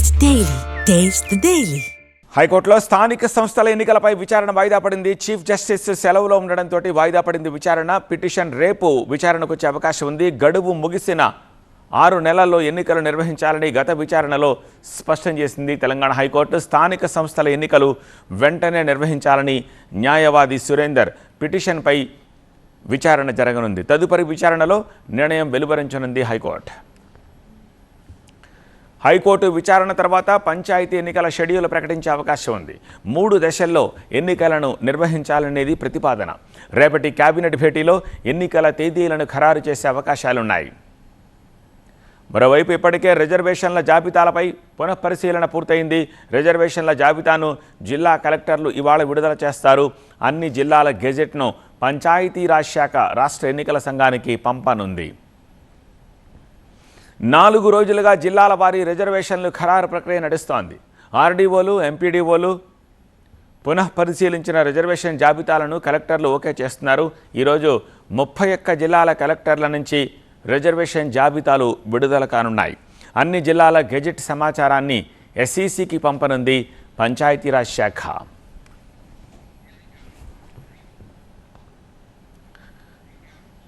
Taste daily taste daily హైకోర్టులో స్థానిక సంస్థల ఎన్నికలపై విచారణ వాయిదా పడింది. చీఫ్ జస్టిస్ సెలవులో ఉండడంతో వాయిదా పడింది విచారణ. పిటిషన్ రేపు విచారణకు వచ్చే అవకాశం ఉంది. గడువు ముగిసిన ఆరు నెలల్లో ఎన్నికలు నిర్వహించాలని గత విచారణలో స్పష్టం చేసింది తెలంగాణ హైకోర్టు. స్థానిక సంస్థల ఎన్నికలు వెంటనే నిర్వహించాలని న్యాయవాది సురేందర్ పిటిషన్పై విచారణ జరగనుంది. తదుపరి విచారణలో నిర్ణయం వెలువరించనుంది హైకోర్టు. హైకోర్టు విచారణ తర్వాత పంచాయతీ ఎన్నికల షెడ్యూల్ ప్రకటించే అవకాశం ఉంది. మూడు దశల్లో ఎన్నికలను నిర్వహించాలనేది ప్రతిపాదన. రేపటి కేబినెట్ భేటీలో ఎన్నికల తేదీలను ఖరారు చేసే అవకాశాలున్నాయి. మరోవైపు ఇప్పటికే రిజర్వేషన్ల జాబితాలపై పునఃపరిశీలన పూర్తయింది. రిజర్వేషన్ల జాబితాను జిల్లా కలెక్టర్లు ఇవాళ విడుదల చేస్తారు. అన్ని జిల్లాల గెజెట్ను పంచాయతీరాజ్ శాఖ రాష్ట్ర ఎన్నికల సంఘానికి పంపనుంది. నాలుగు రోజులుగా జిల్లాల వారీ రిజర్వేషన్లు ఖరారు ప్రక్రియ నడుస్తోంది. ఆర్డీఓలు ఎంపీడీఓలు పునఃపరిశీలించిన రిజర్వేషన్ జాబితాలను కలెక్టర్లు ఓకే చేస్తున్నారు. ఈరోజు ముప్పై ఒక్క జిల్లాల కలెక్టర్ల నుంచి రిజర్వేషన్ జాబితాలు విడుదల కానున్నాయి. అన్ని జిల్లాల గెజెట్ సమాచారాన్ని ఎస్ఈసికి పంపనుంది పంచాయతీరాజ్ శాఖ.